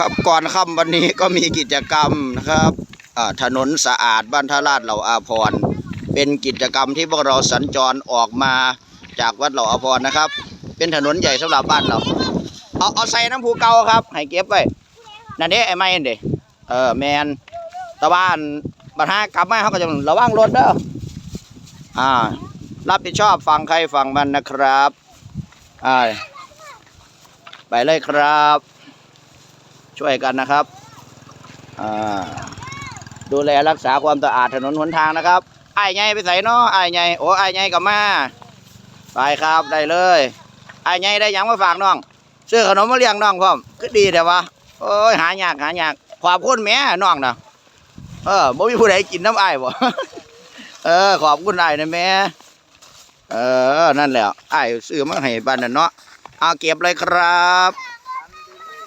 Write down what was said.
ครับก่อนค่ำวันนี้ก็มีกิจกรรมนะครับถนนสะอาดบ้านท่าลาดเหล่าอาพร เป็นกิจกรรมที่พวกเราสัญจรออกมาจากวัดเหล่าอาพรนะครับ เป็นถนนใหญ่สำหรับบ้านเรา เอาเอาใส่น้ำผูเก่าครับ ให้เก็บไว้นั่นเด้ไอ้ไม้นั่เด้เออแมนตะบ้านบัดห้ากลับมาเขาก็จะระวังรถเด้ออ่า รับผิดชอบฟังใครฟังมันนะครับอ่าไปเลยครับ ช่วยกันนะครับดูแลรักษาความสะอาดถนนหนทางนะครับไอ้ไงไปใส่เนาะไอ้ไงโอ้ไอ้ไงกับมาไปครับได้เลยไอ้ไงได้ยังมาฝากน้องซื้อขนมมาเลี้ยงน้องพร้อมก็ดีแต่ว่าโอ้ยหายากหายากขอบคุณแม่น้องนะเออบ่มีผู้ใดกินน้ำไอ้บ่เออขอบคุณไอ้นะแม่เออนั่นแหละไอ้ายซื้อมาให้บ้านนั่นเนาะเอาเก็บเลยครับ